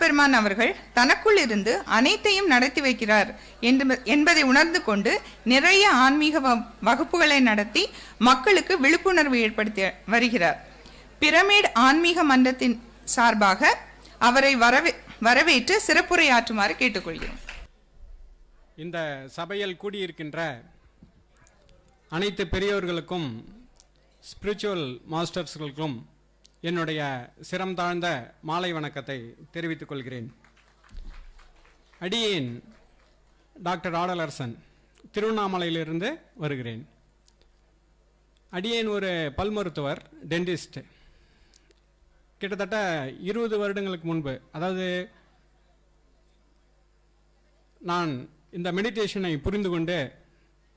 பெருமான் அவர்கள் தனக்குள் இருந்து அனைத்தையும் நடத்தி வைக்கிறார் என்ப- என்பதை உணர்ந்து கொண்டு நிறைய ஆன்மீக வ- வகுப்புகளை நடத்தி மக்களுக்கு விழிப்புணர்வு ஏற்படுத்தி வருகிறார். பிரமிட் ஆன்மீக மன்றத்தின் சார்பாக அவரை வரவே வரவேற்று சிறப்புரையாற்றுமாறு கேட்டுக்கொள்கிறோம். இந்த சபையில் கூடியிருக்கின்ற அனைத்து பெரியோர்களுக்கும் ஸ்பிரிச்சுவல் மாஸ்டர்ஸ்களுக்கும் என்னுடைய சிரம் தாழ்ந்த மாலை வணக்கத்தை தெரிவித்துக் கொள்கிறேன். அடியேன் டாக்டர் ஆடலரசன் திருவண்ணாமலையிலிருந்து வருகிறேன். அடியேன் ஒரு பல் மருத்துவர் டென்டிஸ்ட். கிட்டத்தட்ட இருபது வருடங்களுக்கு முன்பு அதாவது நான் இந்த மெடிடேஷனை புரிந்து கொண்டு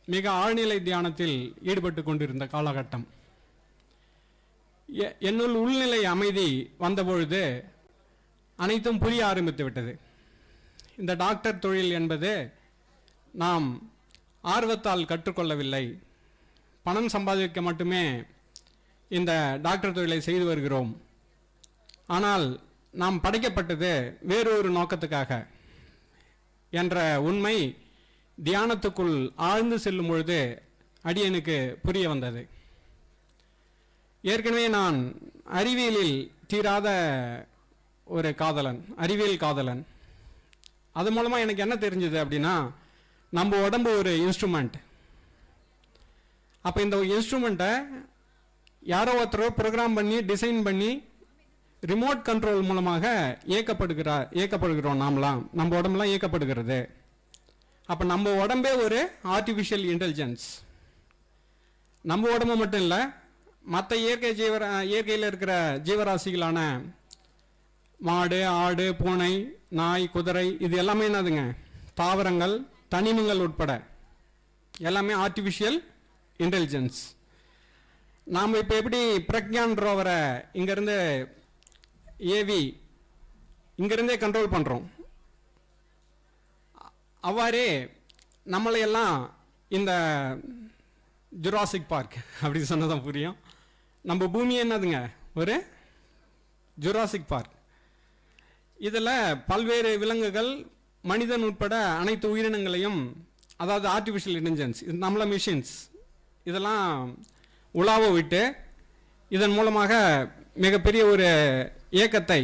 மிக ஆழ்நிலை தியானத்தில் ஈடுபட்டு கொண்டிருந்த காலகட்டம். என்னுள் உள்நிலை அமைதி வந்தபொழுது அனைத்தும் புரிய ஆரம்பித்து விட்டது. இந்த டாக்டர் தொழில் என்பது நாம் ஆர்வத்தால் கற்றுக்கொள்ளவில்லை. பணம் சம்பாதிக்க மட்டுமே இந்த டாக்டர் தொழிலை செய்து வருகிறோம். ஆனால் நாம் படைக்கப்பட்டது வேறொரு நோக்கத்துக்காக என்ற உண்மை தியானத்துக்குள் ஆழ்ந்து செல்லும் பொழுது அடியனுக்கு புரிய வந்தது. ஏற்கனவே நான் அறிவியலில் தீராத ஒரு காதலன் அறிவியல் காதலன். அது மூலமாக எனக்கு என்ன தெரிஞ்சது அப்படின்னா நம்ம உடம்பு ஒரு இன்ஸ்ட்ருமெண்ட் அப்போ இந்த இன்ஸ்ட்ருமெண்ட்டை யாரோ ஒருத்தரோ ப்ரோக்ராம் பண்ணி டிசைன் பண்ணி ரிமோட் கண்ட்ரோல் மூலமாக இயக்கப்படுகிறா இயக்கப்படுகிறோம் நாமலாம். நம்ம உடம்புலாம் இயக்கப்படுகிறது. அப்போ நம்ம உடம்பே ஒரு ஆர்டிஃபிஷியல் இன்டெலிஜென்ஸ் நம்ம உடம்பு மட்டும் இல்லை மற்ற இயற்கை ஜீவரா இயற்கையில் இருக்கிற ஜீவராசிகளான மாடு ஆடு பூனை நாய் குதிரை இது எல்லாமே என்னதுங்க? தாவரங்கள் தனிமங்கள் உட்பட. எல்லாமே ஆர்டிஃபிஷியல் இன்டெலிஜென்ஸ் நாம் இப்போ எப்படி பிரக்யான் ரோவரை இங்கேருந்து ஏவி இங்கேருந்தே கண்ட்ரோல் பண்ணுறோம் அவ்வாறே நம்மளையெல்லாம் இந்த ஜுராசிக் பார்க் அப்படி சொன்னதான் புரியும். நம்ம பூமி என்னதுங்க? ஒரு ஜுராசிக் பார்க் இதில் பல்வேறு விலங்குகள் மனிதன் உட்பட அனைத்து உயிரினங்களையும் அதாவது ஆர்டிஃபிஷியல் இன்டெலிஜென்ஸ் இது நம்மள மிஷின்ஸ் இதெல்லாம் உலாவ விட்டு இதன் மூலமாக மிகப்பெரிய ஒரு இயக்கத்தை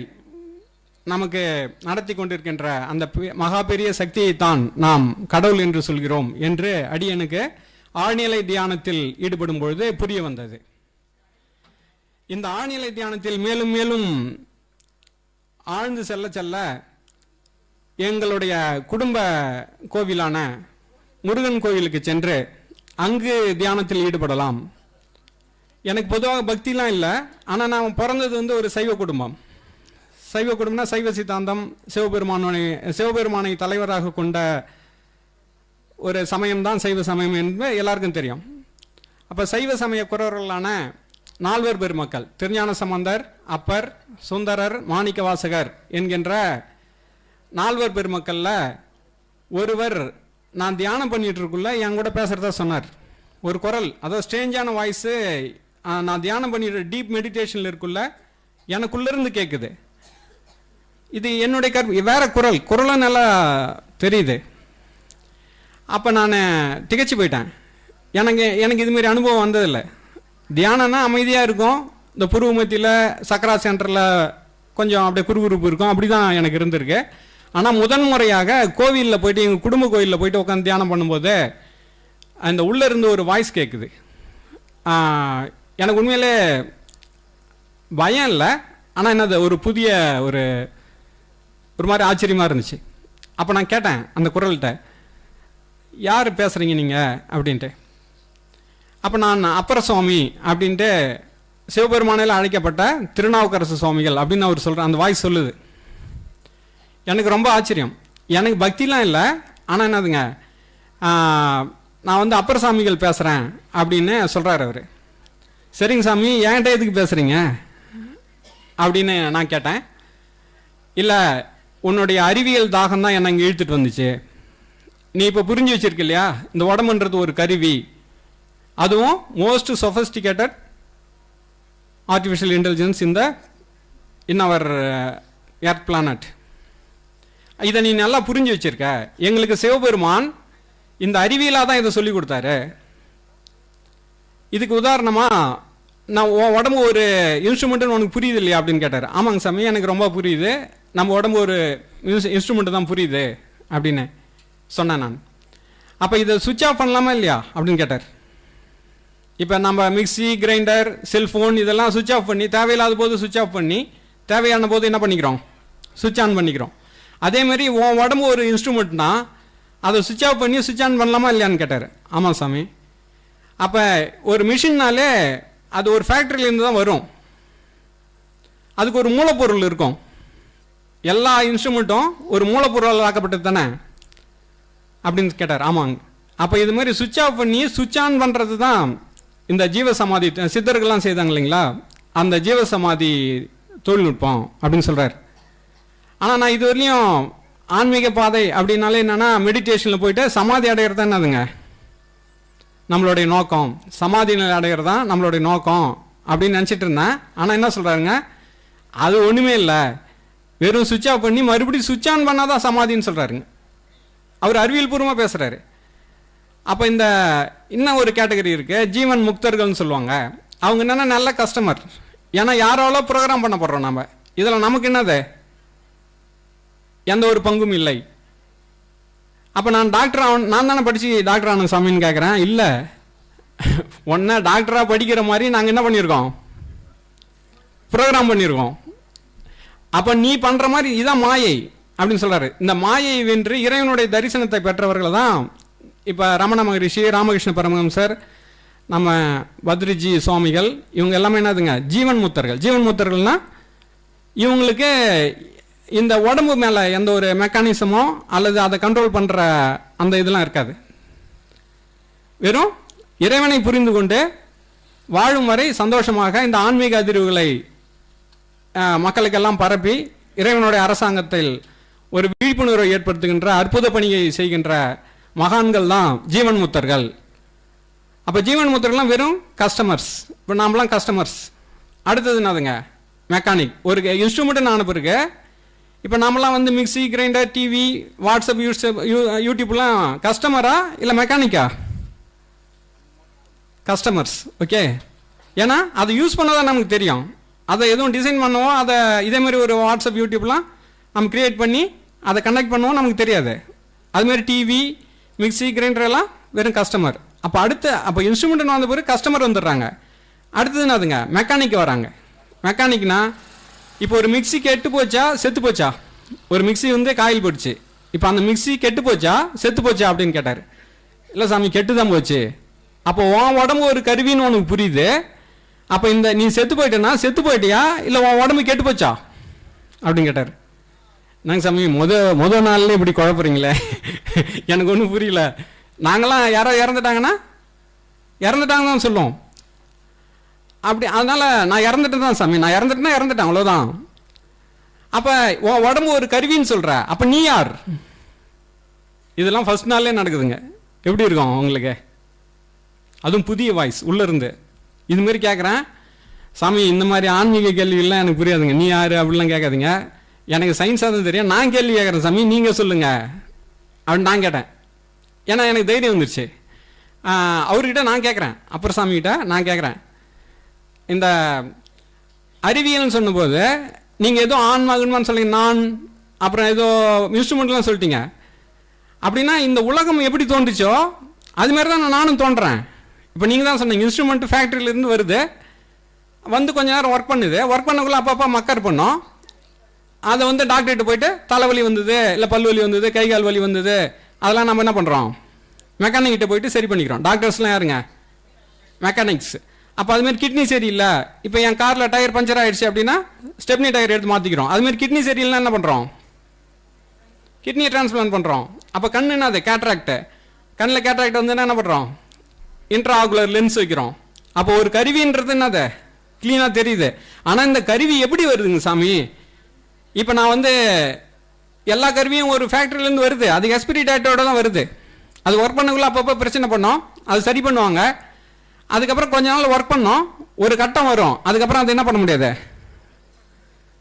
நமக்கு நடத்தி கொண்டிருக்கின்ற அந்த மகா பெரிய சக்தியை தான் நாம் கடவுள் என்று சொல்கிறோம் என்று அடியனுக்கு ஆழ்நிலை தியானத்தில் ஈடுபடும் பொழுது புரிய வந்தது. இந்த ஆழ்நிலை தியானத்தில் மேலும் மேலும் ஆழ்ந்து செல்ல செல்ல எங்களுடைய குடும்ப கோவிலான முருகன் கோவிலுக்கு சென்று அங்கு தியானத்தில் ஈடுபடலாம். எனக்கு பொதுவாக பக்திலாம் இல்லை. ஆனால் நான் பிறந்தது வந்து ஒரு சைவ குடும்பம். சைவ குடும்பம்னா சைவ சித்தாந்தம் சிவபெருமானை சிவபெருமானை தலைவராக கொண்ட ஒரு சமயம் தான் சைவ சமயம் என்பது எல்லாருக்கும் தெரியும். அப்போ சைவ சமய குரவர்களான நால்வர் பெருமக்கள் திருஞான சம்பந்தர் அப்பர் சுந்தரர் மாணிக்க வாசகர் என்கின்ற நால்வர் பெருமக்களில் ஒருவர் நான் தியானம் பண்ணிட்டு இருக்குள்ள என் கூட பேசுகிறதா சொன்னார். ஒரு குரல் அதாவது ஸ்ட்ரேஞ்சான வாய்ஸு நான் தியானம் பண்ணிட்டு டீப் மெடிடேஷனில் இருக்குள்ள எனக்குள்ளேருந்து கேட்குது இது என்னுடைய கற்பு வேற குரல் குரலும் நல்லா தெரியுது. அப்போ நான் திகைச்சு போயிட்டேன். எனக்கு எனக்கு இதுமாரி அனுபவம் வந்ததில்லை. தியானம்னா அமைதியாக இருக்கும். இந்த புருவ மத்தியில் சக்கரா சென்டரில் கொஞ்சம் அப்படியே குறுகுறுப்பு இருக்கும். அப்படி தான் எனக்கு இருந்திருக்கு. ஆனால் முதன் முறையாக கோவிலில் போயிட்டு எங்கள் குடும்ப கோவிலில் போயிட்டு உட்காந்து தியானம் பண்ணும்போது அந்த உள்ளே இருந்து ஒரு வாய்ஸ் கேட்குது எனக்கு உண்மையிலே பயம் இல்லை. ஆனால் என்னது ஒரு புதிய ஒரு ஒரு மாதிரி ஆச்சரியமாக இருந்துச்சு. அப்போ நான் கேட்டேன் அந்த குரல்கிட்ட யார் பேசுகிறீங்க நீங்கள் அப்படின்ட்டு. அப்போ நான் அப்பர சுவாமி அப்படின்ட்டு சிவபெருமானில் அழைக்கப்பட்ட திருநாவுக்கரசு சுவாமிகள் அப்படின்னு அவர் சொல்கிறேன் அந்த வாய்ஸ் சொல்லுது. எனக்கு ரொம்ப ஆச்சரியம். எனக்கு பக்திலாம் இல்லை. ஆனால் என்னதுங்க? நான் வந்து அப்பர சாமிகள் பேசுகிறேன் அப்படின்னு சொல்கிறார் அவர். சரிங்க சாமி என்கிட்ட எதுக்கு பேசுகிறீங்க அப்படின்னு நான் கேட்டேன். இல்லை உன்னுடைய அறிவியல் தாகம் தான் என்னை இங்கே இழுத்துட்டு வந்துச்சு. நீ இப்போ புரிஞ்சு வச்சிருக்க இல்லையா இந்த உடம்புன்றது ஒரு கருவி. அதுவும் மோஸ்ட் சொஃபஸ்டிகேட்டட் ஆர்டிஃபிஷியல் இன்டெலிஜென்ஸ் இந்த இன் அவர் எர்த் பிளானட் இதை நீ நல்லா புரிஞ்சு வச்சிருக்க. எங்களுக்கு சிவபெருமான் இந்த அறிவியலாக தான் இதை சொல்லி கொடுத்தாரு. இதுக்கு உதாரணமா நான் உன் உடம்பு ஒரு இன்ஸ்ட்ருமெண்ட்டுன்னு உனக்கு புரியுது இல்லையா அப்படின்னு கேட்டார். ஆமாங்க சாமி எனக்கு ரொம்ப புரியுது. நம்ம உடம்பு ஒரு இன்ஸ்ட்ருமெண்ட்டு தான் புரியுது அப்படின்னு சொன்னேன் நான். அப்போ இதை சுவிட்ச் ஆஃப் பண்ணலாமா இல்லையா அப்படின்னு கேட்டார். இப்போ நம்ம மிக்ஸி கிரைண்டர் செல்ஃபோன் இதெல்லாம் சுவிட்ச் ஆஃப் பண்ணி தேவையில்லாத போது சுவிட்ச் ஆஃப் பண்ணி தேவையான போது என்ன பண்ணிக்கிறோம்? சுவிட்ச் ஆன் பண்ணிக்கிறோம். அதே மாதிரி உன் உடம்பு ஒரு இன்ஸ்ட்ருமெண்ட்னா அதை சுவிட்ச் ஆஃப் பண்ணி சுவிட்ச் ஆன் பண்ணலாமா இல்லையான்னு கேட்டார். ஆமாம் சாமி. அப்போ ஒரு மிஷின்னாலே அது ஒரு ஃபேக்ட்ரியிலேருந்து தான் வரும். அதுக்கு ஒரு மூலப்பொருள் இருக்கும். எல்லா இன்ஸ்ட்ருமெண்ட்டும் ஒரு மூலப்பொருளால் ஆக்கப்பட்டது தானே? அப்படின்னு கேட்டார். ஆமாங்க. அப்போ இது மாதிரி சுவிட்ச் ஆஃப் பண்ணி சுவிட்ச் ஆன் பண்ணுறது தான் இந்த ஜீவ சமாதி சித்தர்கள்லாம் செய்தாங்க இல்லைங்களா? அந்த ஜீவ சமாதி தொழில்நுட்பம் அப்படின்னு சொல்கிறார் ஆனால் நான் இதுவரையும் ஆன்மீக பாதை அப்படின்னாலே என்னென்னா மெடிடேஷனில் போயிட்டு சமாதி அடைகிறது தானே அதுங்க நம்மளுடைய நோக்கம். சமாதி நிலை அடைகிறது தான் நம்மளுடைய நோக்கம் அப்படின்னு நினச்சிட்டு இருந்தேன். ஆனால் என்ன சொல்கிறாருங்க அது ஒன்றுமே இல்லை. வெறும் சுவிட்ச் ஆஃப் பண்ணி மறுபடியும் சுவிட்ச் ஆன் பண்ணால் தான் சமாதின்னு சொல்கிறாருங்க அவர் அறிவியல் பூர்வமாக பேசுகிறாரு அப்போ இந்த இன்னும் ஒரு கேட்டகரி இருக்குது ஜீவன் முக்தர்கள்னு சொல்லுவாங்க. அவங்க என்னென்னா நல்ல கஸ்டமர் ஏன்னா யாராலோ ப்ரோக்ராம் பண்ண போடுறோம் நம்ம இதில் நமக்கு என்னது? எந்த ஒரு பங்கும் இல்லை. அப்போ நான் டாக்டர் ஆகணும் நான் தானே படித்து டாக்டர் ஆகணும் சாமின்னு கேட்குறேன் இல்லை. ஒன்றா டாக்டராக படிக்கிற மாதிரி நாங்கள் என்ன பண்ணியிருக்கோம் ப்ரோக்ராம் பண்ணியிருக்கோம் அப்போ நீ பண்ணுற மாதிரி இதான் மாயை அப்படின்னு சொல்கிறாரு இந்த மாயை வென்று இறைவனுடைய தரிசனத்தை பெற்றவர்கள் தான் இப்போ ரமண மகரிஷி ராமகிருஷ்ண பரமஹம்சர் நம்ம பத்ரிஜி சுவாமிகள் இவங்க எல்லாமே என்னதுங்க? ஜீவன் முத்தர்கள். ஜீவன் மூத்தர்கள்னால் இவங்களுக்கு இந்த உடம்பு மேலே எந்த ஒரு மெக்கானிசமோ அல்லது அதை கண்ட்ரோல் பண்ணுற அந்த இதெல்லாம் இருக்காது. வெறும் இறைவனை புரிந்து கொண்டு வாழும் வரை சந்தோஷமாக இந்த ஆன்மீக அதிர்வுகளை மக்களுக்கெல்லாம் பரப்பி இறைவனுடைய அரசாங்கத்தில் ஒரு விழிப்புணர்வை ஏற்படுத்துகின்ற அற்புத பணியை செய்கின்ற மகான்கள் தான் ஜீவன் முத்தர்கள் அப்போ ஜீவன் முத்தர்கள்லாம் வெறும் கஸ்டமர்ஸ் இப்போ நாமெல்லாம் கஸ்டமர்ஸ் அடுத்தது என்னதுங்க? மெக்கானிக் ஒரு இன்ஸ்ட்ருமெண்ட்டு நான் பிறகு இப்போ நாமெல்லாம் வந்து மிக்சி கிரைண்டர் டிவி வாட்ஸ்அப் யூட்ஸ்அப் யூ யூடியூப்லாம் கஸ்டமரா இல்லை மெக்கானிக்கா கஸ்டமர்ஸ் ஓகே ஏன்னா அதை யூஸ் பண்ண தான் நமக்கு தெரியும். அதை எதுவும் டிசைன் பண்ணுவோம் அதை இதேமாரி ஒரு வாட்ஸ்அப் யூடியூப்லாம் நம்ம கிரியேட் பண்ணி அதை கனெக்ட் பண்ணுவோம் நமக்கு தெரியாது. அதுமாரி டிவி மிக்ஸி கிரைண்டர் எல்லாம் வெறும் கஸ்டமர் அப்போ அடுத்த அப்போ இன்ஸ்ட்ருமெண்ட்னு வந்த பிறகு கஸ்டமர் வந்துடுறாங்க. அடுத்தது என்னதுங்க மெக்கானிக் வராங்க. மெக்கானிக்னா இப்போ ஒரு மிக்ஸி கெட்டு போச்சா செத்து போச்சா? ஒரு மிக்ஸி வந்து காயில் போட்டுச்சு இப்போ அந்த மிக்ஸி கெட்டு போச்சா செத்து போச்சா அப்படின்னு கேட்டார். இல்லை சாமி கெட்டு தான் போச்சு. அப்போ உன் உடம்பு ஒரு கருவின்னு உனக்கு புரியுது. அப்போ இந்த நீ செத்து போயிட்டேன்னா செத்து போயிட்டியா? இல்லை உன் உடம்பு கெட்டு போச்சா? அப்படின்னு கேட்டார். நாங்கள் சாமி முத முத நாள்ல இப்படி குழப்புறீங்களே? எனக்கு ஒன்றும் புரியல. நாங்களாம் யாரோ இறந்துட்டாங்கன்னா இறந்துட்டாங்கன்னு தான் சொல்லுவோம். அப்படி அதனால் நான் இறந்துட்டு தான் சாமி. நான் இறந்துட்டேன்னா இறந்துட்டேன் அவ்வளோதான் அப்போ உன் உடம்பு ஒரு கருவின்னு சொல்கிற அப்போ நீ யார்? இதெல்லாம் ஃபஸ்ட் நாள்லே நடக்குதுங்க. எப்படி இருக்கும் உங்களுக்கு? அதுவும் புதிய வாய்ஸ் உள்ளேருந்து இது மாதிரி கேட்குறேன் சாமி இந்த மாதிரி ஆன்மீக கேள்வியெல்லாம் எனக்கு புரியாதுங்க. நீ யார்? அப்படிலாம் கேட்காதீங்க. எனக்கு சயின்ஸாக தான் தெரியும். நான் கேள்வி கேட்குறேன் சாமி. நீங்கள் சொல்லுங்கள் அப்படின்னு நான் கேட்டேன். ஏன்னா எனக்கு தைரியம் வந்துருச்சு. அவர்கிட்ட நான் கேட்குறேன். அப்புறம் சாமிகிட்ட நான் கேட்குறேன். இந்த அறிவியல்னு சொன்னபோது நீங்கள் ஏதோ மகன்மான்னு சொல்லுங்க நான் அப்புறம் ஏதோ இன்ஸ்ட்ருமெண்ட்லாம் சொல்லிட்டீங்க. அப்படின்னா இந்த உலகம் எப்படி தோன்றுச்சோ அது மாதிரி தான் நானும் தோன்றேன். இப்போ நீங்கள் தான் சொன்னீங்க இன்ஸ்ட்ருமெண்ட் ஃபேக்ட்ரியிலேருந்து வருது. வந்து கொஞ்ச நேரம் ஒர்க் பண்ணுது. ஒர்க் பண்ணக்குள்ளே அப்பப்போ மக்கர் பண்ணோம். அதை வந்து டாக்டர்கிட்ட போயிட்டு தலைவலி வந்தது இல்லை பல்வலி வந்தது கை கால் வலி வந்தது அதெல்லாம் நம்ம என்ன பண்ணுறோம் மெக்கானிக்கிட்ட போயிட்டு சரி பண்ணிக்கிறோம். டாக்டர்ஸ்லாம் யாருங்க? மெக்கானிக்ஸ் அப்போ அதுமாரி கிட்னி சரியில்லை இப்போ என் காரில் டயர் பஞ்சர் ஆகிடுச்சு அப்படின்னா ஸ்டெப்னி டயர் எடுத்து மாற்றிக்கிறோம் அதுமாரி கிட்னி சரியில்லைன்னா என்ன பண்ணுறோம் கிட்னி டிரான்ஸ்பிளான்ட் பண்ணுறோம் அப்போ கண் என்னது? கேட்ராக்டு கண்ணில் கேட்ராக்ட் வந்து என்ன பண்ணுறோம் இன்ட்ரா ஆகுலர் லென்ஸ் வைக்கிறோம். அப்போ ஒரு கருவின்றது என்னது? க்ளீனாக தெரியுது. ஆனால் இந்த கருவி எப்படி வருதுங்க சாமி? இப்போ நான் வந்து எல்லா கருவியும் ஒரு ஃபேக்ட்ரிலேருந்து வருது. அது எக்ஸ்பிரி டேட்டோட தான் வருது. அது ஒர்க் பண்ணக்குள்ள அப்பப்போ பிரச்சனை பண்ணோம். அது சரி பண்ணுவாங்க. அதுக்கப்புறம் கொஞ்ச நாள் ஒர்க் பண்ணோம். ஒரு கட்டம் வரும். அதுக்கப்புறம் அது என்ன பண்ண முடியாது?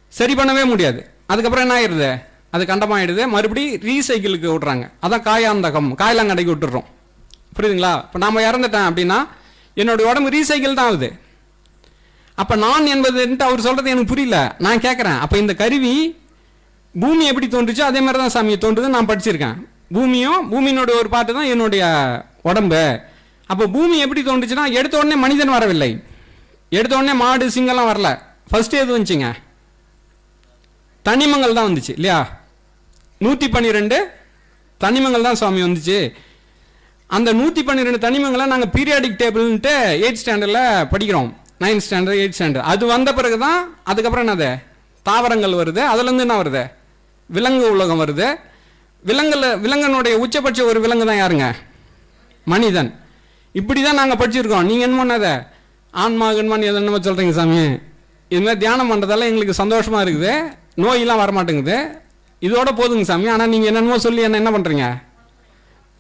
சரி பண்ணவே முடியாது. அதுக்கப்புறம் என்ன ஆயிடுது? அது கண்டமாயிடுது. மறுபடி ரீசைக்கிளுக்கு விட்றாங்க அதான் காயாந்தகம். காயெல்லாம் கடைக்கு விட்டுறோம். புரியுதுங்களா? இப்போ நாம் இறந்துட்டேன் அப்படின்னா என்னுடைய உடம்பு ரீசைக்கிள் தான் ஆகுது. அப்போ நான் என்பதுன்ட்டு அவர் சொல்கிறது எனக்கு புரியல. நான் கேட்குறேன் அப்போ இந்த கருவி பூமி எப்படி தோன்றுச்சோ? அதே மாதிரி தான் சாமியை தோன்றுது நான் படிச்சிருக்கேன். பூமியும் பூமியினுடைய ஒரு பாட்டு தான் என்னுடைய உடம்பு. அப்போ பூமி எப்படி தோன்றுச்சுன்னா எடுத்த உடனே மனிதன் வரவில்லை. எடுத்த உடனே மாடு சிங்கம்லாம் வரல. ஃபஸ்ட்டு எது வந்துச்சுங்க? தனிமங்கள் தான் வந்துச்சு இல்லையா? நூற்றி பன்னிரெண்டு தனிமங்கள் தான் சுவாமி வந்துச்சு. அந்த நூற்றி பன்னிரெண்டு தனிமங்களை நாங்கள் பீரியாடிக் டேபிள்ன்ட்டு எயிட் ஸ்டாண்டர்டில் படிக்கிறோம். நைன்த் ஸ்டாண்டர்ட் எயிட் ஸ்டாண்டர்ட் அது வந்த பிறகு தான் அதுக்கப்புறம் என்னது? தாவரங்கள் வருது அதுலேருந்து என்ன வருது? விலங்கு உலகம் வருது. விலங்குல விலங்கனுடைய உச்சபட்ச ஒரு விலங்கு தான் யாருங்க? மனிதன். இப்படி தான் நாங்கள் படிச்சிருக்கோம். நீங்கள் என்ன பண்ணாத ஆன்மா கண்மான் எது என்னமோ சொல்கிறீங்க சாமி. இதுமாதிரி தியானம் பண்ணுறதால எங்களுக்கு சந்தோஷமாக இருக்குது. நோயெல்லாம் வரமாட்டேங்குது. இதோட போதுங்க சாமி. ஆனால் நீங்கள் என்னென்னமோ சொல்லி என்ன என்ன பண்ணுறீங்க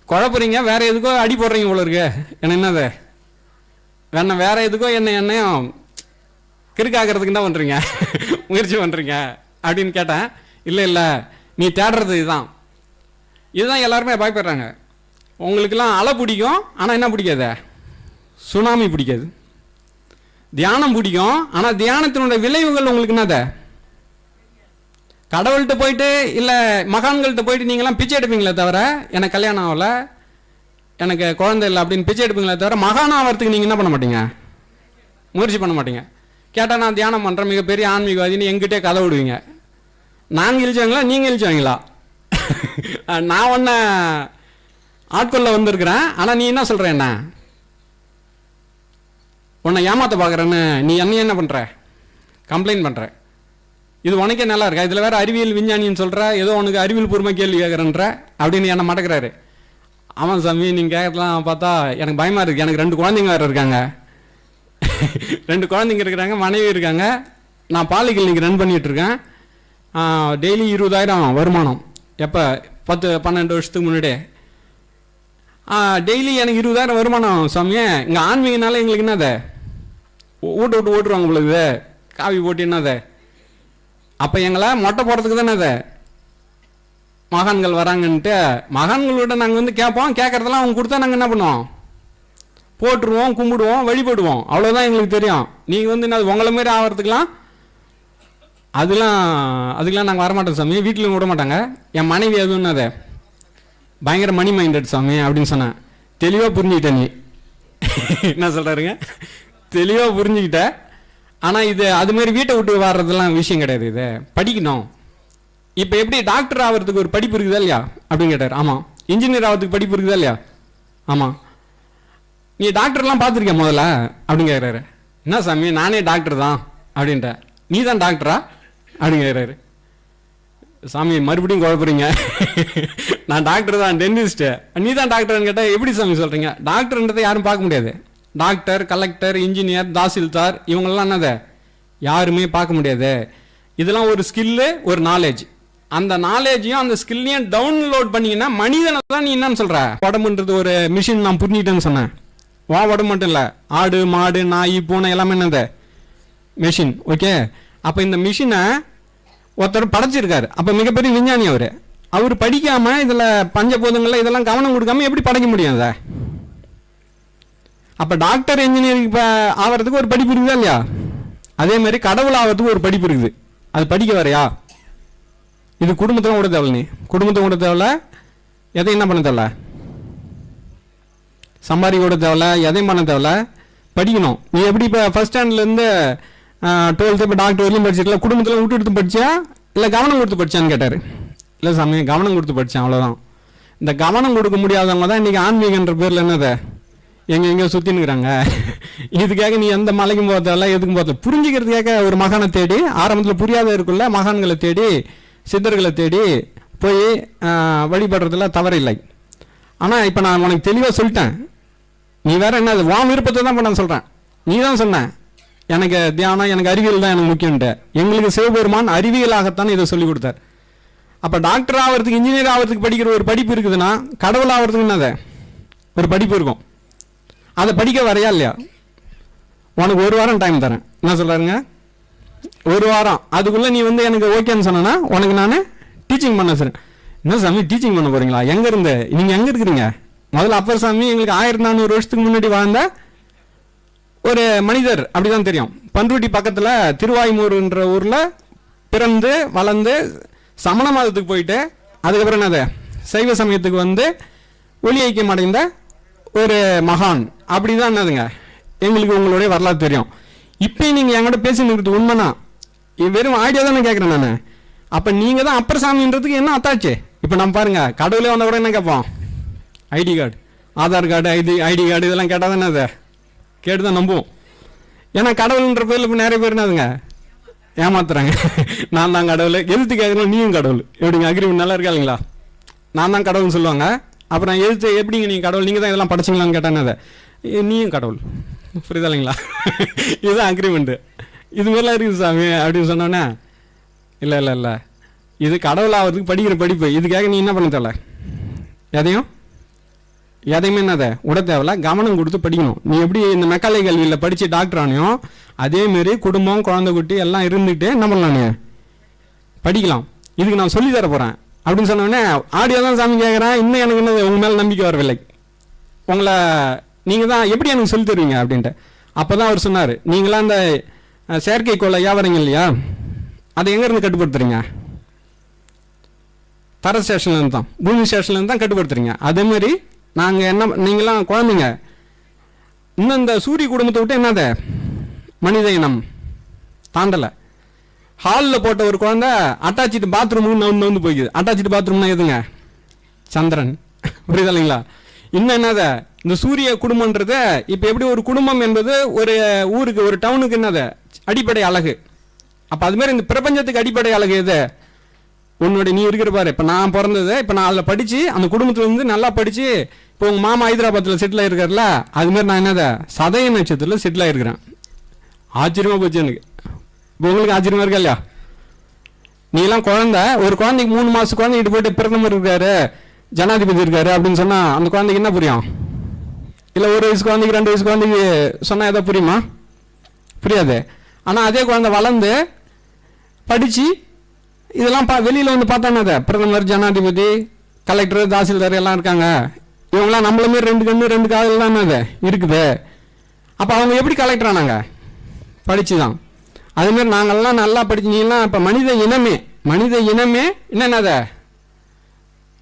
குழப்புறீங்க. வேறு எதுக்கோ அடி போடுறீங்க போல இருக்கு. என்ன என்னது? வேணா வேற எதுக்கோ என்ன என்னையும் கிறுக்காகிறதுக்கு என்ன பண்ணுறீங்க முயற்சி பண்ணுறீங்க அப்படின்னு கேட்டேன். இல்லை இல்லை நீ தேடுறது இதுதான். இதுதான் எல்லாருமே பயப்படுறாங்க. உங்களுக்கெல்லாம் அலை பிடிக்கும் ஆனால் என்ன பிடிக்காது? சுனாமி பிடிக்காது. தியானம் பிடிக்கும் ஆனால் தியானத்தினுடைய விளைவுகள் உங்களுக்கு என்னது? கடவுள்கிட்ட போயிட்டு இல்லை மகான்கள்கிட்ட போயிட்டு நீங்களாம் பிச்சை எடுப்பீங்களே தவிர எனக்கு கல்யாணம் ஆகலை எனக்கு குழந்தை இல்லை அப்படின்னு பிச்சை எடுப்பீங்களே தவிர மகான் ஆகிறதுக்கு நீங்கள் என்ன பண்ண மாட்டீங்க? முயற்சி பண்ண மாட்டீங்க. கேட்டால் நான் தியானம் பண்ணுறேன் மிகப்பெரிய ஆன்மீகவாதின்னு எங்கிட்டே கதை விடுவீங்க. நாங்கள் இழிச்சவங்களா நீங்கள் இழிச்சவங்களா? நான் ஒன்ன ஆட்கொள்ள வந்திருக்கிறேன் ஆனால் நீ என்ன சொல்கிற என்ன? உன்னை ஏமாத்த பார்க்குறேன்னு நீ என்ன என்ன பண்ணுற கம்ப்ளைண்ட் பண்ணுற இது உனக்கே நல்லா இருக்கா? இதில் வேற அறிவியல் விஞ்ஞானின்னு சொல்கிற ஏதோ உனக்கு அறிவியல் பூர்வமாக கேள்வி கேட்குறன்ற அப்படின்னு என்ன மடக்கிறாரு. ஆமாம் சாமி நீங்கள் கேட்கலாம் பார்த்தா எனக்கு பயமாக இருக்குது எனக்கு ரெண்டு குழந்தைங்க வேறு இருக்காங்க. ரெண்டு குழந்தைங்க இருக்கிறாங்க மனைவி இருக்காங்க. நான் பாலி கிளினிக் ரன் பண்ணிகிட்ருக்கேன் டெய்லி இருபதாயிரம் வருமானம். எப்போ? பத்து பன்னெண்டு வருஷத்துக்கு முன்னாடியே. டெய்லி எனக்கு இருபதாயிரம் வருமானம் சாமியே. இங்கே ஆன்மீகனால எங்களுக்கு என்னது? ஓட்டு விட்டு ஓட்டுருவாங்க உங்களுக்கு காவி போட்டு என்னது? அப்போ எங்களை மொட்டை போடுறதுக்கு தானே அதை? மகான்கள் வராங்கன்ட்டு மகான்களோட நாங்கள் வந்து கேட்போம். கேட்குறதெல்லாம் அவங்க கொடுத்தா நாங்கள் என்ன பண்ணுவோம்? போட்டுருவோம் கும்பிடுவோம் வழிபடுவோம். அவ்வளோதான் எங்களுக்கு தெரியும். நீங்கள் வந்து என்ன உங்களை மாரி ஆகிறதுக்கெலாம் அதெல்லாம் அதுக்கெலாம் நாங்கள் வரமாட்டோம் சாமி. வீட்டிலும் விட மாட்டாங்க. என் மனைவி எதுவும் அதை பயங்கர மணி மைண்டட் சாமி அப்படின்னு சொன்னேன். தெளிவாக புரிஞ்சுக்கிட்டே நீ. என்ன சொல்கிறாருங்க தெளிவாக புரிஞ்சுக்கிட்ட. ஆனால் இது அதுமாரி வீட்டை விட்டு வர்றதெல்லாம் விஷயம் கிடையாது இது. படிக்கணும். இப்போ எப்படி டாக்டர் ஆகிறதுக்கு ஒரு படிப்பு இருக்குதா இல்லையா? அப்படின்னு கேட்டார். ஆமாம் இன்ஜினியர் ஆகிறதுக்கு படிப்பு இருக்குதா இல்லையா? ஆமாம் நீ டாக்டர்லாம் பார்த்துருக்கியா முதல்ல? அப்படின்னு கேட்குறாரு என்ன சாமி நானே டாக்டர் தான் அப்படின்ற நீ தான் டாக்டரா அப்படின்னு கேட்குறாரு சாமி மறுபடியும் குழப்புறீங்க. நான் டாக்டர் தான் டென்டிஸ்ட்டு நீ தான் டாக்டர்னு கேட்டால் எப்படி சாமி சொல்கிறீங்க டாக்டர்ன்றதை யாரும் பார்க்க முடியாது. டாக்டர் கலெக்டர் இன்ஜினியர் தாசில்தார் இவங்கெல்லாம் என்னது? யாருமே பார்க்க முடியாது. இதெல்லாம் ஒரு ஸ்கில்லு ஒரு நாலேஜ் அந்த நாலேஜையும் அந்த ஸ்கில்லையும் டவுன்லோட் பண்ணீங்கன்னா மனிதனை தான் நீ என்னன்னு சொல்ற? உடம்புன்றது ஒரு மிஷின் நான் புரிஞ்சுக்கிட்டேன்னு சொன்னேன். வா உடம்பு மட்டும் இல்லை. ஆடு மாடு நாய் பூனை எல்லாமே என்னது? மிஷின் ஓகே அப்போ இந்த மிஷினை ஒருத்தர் படைச்சிருக்காரு. அப்போ மிகப்பெரிய விஞ்ஞானி அவர். அவர் படிக்காமல் இதில் பஞ்சபூதங்கள்ல இதெல்லாம் கவனம் கொடுக்காம எப்படி படைக்க முடியும் அதை? அப்போ டாக்டர் இன்ஜினியரிங் இப்போ ஆகிறதுக்கு ஒரு படிப்பு இருக்குதா இல்லையா? அதே மாதிரி கடவுள் ஆகிறதுக்கு ஒரு படிப்பு இருக்குது. அது படிக்க வரையா? இது குடும்பத்தில் கூட தேவை நீ. குடும்பத்தை கூட தேவை எதையும் என்ன பண்ண தேவை சம்பாதிக்க கூட தேவை எதையும் பண்ண தேவை படிக்கணும். நீ எப்படி இப்போ ஃபஸ்ட் ஸ்டாண்டர்ட்லேருந்து டுவெல்த்து இப்போ டாக்டர் வரையும் படிச்சிருக்கல குடும்பத்தில் விட்டு எடுத்து படிச்சியா? இல்லை கவனம் கொடுத்து படிச்சான்னு கேட்டார். இல்லை சாமி கவனம் கொடுத்து படித்தேன் அவ்வளோதான் இந்த கவனம் கொடுக்க முடியாதவங்க தான் இன்றைக்கி ஆன்மீகன்ற பேரில் என்னது? எங்கே எங்கேயோ சுத்தினுக்குறாங்க இதுக்காக நீ எந்த மலைக்கும் போக எதுக்கும் போக புரிஞ்சுக்கிறதுக்காக ஒரு மகானை தேடி ஆரம்பத்தில் புரியாத இருக்குள்ள மகான்களை தேடி சித்தர்களை தேடி போய் வழிபடுறதுல தவறில்லை. ஆனால் இப்போ நான் உனக்கு தெளிவாக சொல்லிட்டேன். நீ வேற என்ன அது உன் விருப்பத்தை தான் பண்ண சொல்கிறேன் நீ தான் சொன்ன. எனக்கு தியானம் எனக்கு அறிவியல் தான் எனக்கு முக்கியம்ட்டு எங்களுக்கு சிவபெருமான் அறிவியலாகத்தான் இதை சொல்லி கொடுத்தார். அப்போ டாக்டர் ஆகிறதுக்கு இன்ஜினியர் ஆகிறதுக்கு படிக்கிற ஒரு படிப்பு இருக்குதுன்னா கடவுள் ஆகிறதுக்கு என்னது? ஒரு படிப்பு இருக்கும். அதை படிக்க வரையா இல்லையா? உனக்கு ஒரு வாரம் டைம் தரேன். என்ன சொல்கிறாருங்க ஒரு வாரம். அதுக்குள்ளே நீ வந்து எனக்கு ஓகேன்னு சொன்னா உனக்கு நான் டீச்சிங் பண்ண சார் என்ன சாமி டீச்சிங் பண்ண போறீங்களா? எங்க இருந்து? நீங்க எங்க இருக்கிறீங்க? முதல்ல அப்பர் சாமி எங்களுக்கு ஆயிரத்தி நானூறு வருஷத்துக்கு முன்னாடி வாழ்ந்த ஒரு மனிதர். அப்படிதான் தெரியும். பன்ருட்டி பக்கத்துல திருவாய்மூர்ன்ற ஊர்ல பிறந்து வளர்ந்து சமண மாதத்துக்கு போயிட்டு அதுக்கப்புறம் என்னது? சைவ சமயத்துக்கு வந்து ஒளி ஐக்கியம் அடைந்த ஒரு மகான். அப்படிதான் என்னதுங்க? எங்களுக்கு உங்களுடைய வரலாறு தெரியும். இப்போ நீங்கள் என்கிட்ட பேசின்னு இருக்கிறது உண்மைனா? இது வெறும் ஆடியோ தானே கேட்குறேன் நான். அப்போ நீங்கள் தான் அப்பர் சாமின்றதுக்கு என்ன அத்தாச்சு? இப்போ நம்ம பாருங்கள் கடவுளே வந்தால் கூட என்ன கேட்போம் ID card Aadhaar card ID ID card இதெல்லாம் கேட்டால் தானே அதை? கேட்டு தான் நம்புவோம். ஏன்னா கடவுள்ன்ற பேரில் இப்போ நிறைய பேர் என்னதுங்க? ஏமாத்துறாங்க. நான் தான் கடவுள். எழுத்து கேட்கணும் நீயும் கடவுள். எப்படிங்க அக்ரிமெண்ட் நல்லா இருக்கா இல்லைங்களா நான் தான் கடவுள்னு சொல்லுவாங்க. அப்புறம் எழுத்து எப்படிங்க நீங்கள் கடவுள்? நீங்கள் தான் இதெல்லாம் படிச்சிங்களான்னு கேட்டானே அதை? நீயும் கடவுள். புரியுதா இல்லைங்களா? இதுதான் அக்ரிமெண்ட்டு இது மாதிரிலாம் இருக்குது சாமி அப்படின்னு சொன்னோன்னே இல்லை இல்லை இல்லை. இது கடவுள் ஆகிறதுக்கு படிக்கிற படிப்பு. இதுக்காக நீ என்ன பண்ண தேவை? எதையும்? எதையுமே என்னத? விட தேவையில்ல. கவனம் கொடுத்து படிக்கணும். நீ எப்படி இந்த மெக்காலை கல்வியில் படித்து டாக்டர் ஆனியோ அதேமாரி குடும்பம் குழந்தை குட்டி எல்லாம் இருந்துகிட்டே என்ன பண்ணலாம் படிக்கலாம். இதுக்கு நான் சொல்லி தர போகிறேன் அப்படின்னு சொன்னோடனே ஆடியோ தான் சாமி கேட்குறேன் இன்னும் எனக்கு என்ன உங்கள் மேலே நம்பிக்கை வரவில்லை. உங்களை நீங்கள் தான் எப்படி எனக்கு சொல்லி தருவீங்க அப்படின்ட்டு. அப்போ தான் அவர் சொன்னார் நீங்களாம் அந்த அஹ், செயற்கைக்கோளை வியாபாரங்க இல்லையா? அதை எங்கேருந்து கட்டுப்படுத்துறீங்க? தர ஸ்டேஷன்லேருந்து தான் பூமி ஸ்டேஷன்லேருந்து தான் கட்டுப்படுத்துறீங்க. அதே மாதிரி நாங்கள் என்ன நீங்களாம் குழந்தைங்க. இன்னும் இந்த சூரிய குடும்பத்தை விட்டு என்னது? மனித இனம் தாண்டலை. ஹாலில் போட்ட ஒரு குழந்தை அட்டாச்சிட்டு பாத்ரூமுக்கு நவுந்து நவுந்து போய்க்குது. அட்டாச்சிட்டு பாத்ரூம்னா எதுங்க? சந்திரன். புரியுதா இல்லைங்களா? இன்னும் என்னதை? இந்த சூரிய குடும்பம்ன்றது இப்போ எப்படி ஒரு குடும்பம் என்பது ஒரு ஊருக்கு ஒரு டவுனுக்கு என்னது? அடிப்படை அழகு. அப்போ அதுமாரி இந்த பிரபஞ்சத்துக்கு அடிப்படை அழகு எது? உன்னோட நீ இருக்கிற பாரு. இப்போ நான் பிறந்தது இப்போ நான் அதில் படித்து அந்த குடும்பத்தில் இருந்து நல்லா படித்து இப்போ உங்கள் மாமா ஹைதராபாத்தில் செட்டில் ஆயிருக்காருல அதுமாரி நான் என்னதை? சதய நட்சத்திரத்தில் செட்டில் ஆகிருக்கிறேன் ஆச்சரியமாக போச்சு எனக்கு. இப்போ உங்களுக்கு ஆச்சரியமாக இருக்கா இல்லையா? நீ எல்லாம் ஒரு குழந்தைக்கு மூணு மாதம் குழந்தைகிட்ட போயிட்டு பிரதமர் இருக்காரு. ஜனாதிபதி இருக்காரு அப்படின்னு சொன்னால் அந்த குழந்தைக்கு என்ன புரியும்? இல்லை ஒரு வயசு குழந்தைக்கு ரெண்டு வயசு குழந்தைக்கு சொன்னால் எதாவது புரியுமா? புரியாது. ஆனால் அதே குழந்தை வளர்ந்து படித்து இதெல்லாம் பா வெளியில் வந்து பார்த்தானே அதை பிரதமர் ஜனாதிபதி கலெக்டர் தாசில்தார் எல்லாம் இருக்காங்க. இவங்களாம் நம்மள மாரி ரெண்டு கண்ணு ரெண்டு காதல் தானே அது இருக்குது. அப்போ அவங்க எப்படி கலெக்டர் ஆனாங்க? படித்து தான் அதுமாரி நாங்கள்லாம் நல்லா படிச்சு இப்போ மனித இனமே மனித இனமே என்னென்னத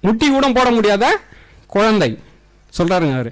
முட்டி கூட போட முடியாத குழந்தை. சொல்கிறாருங்க அவர்.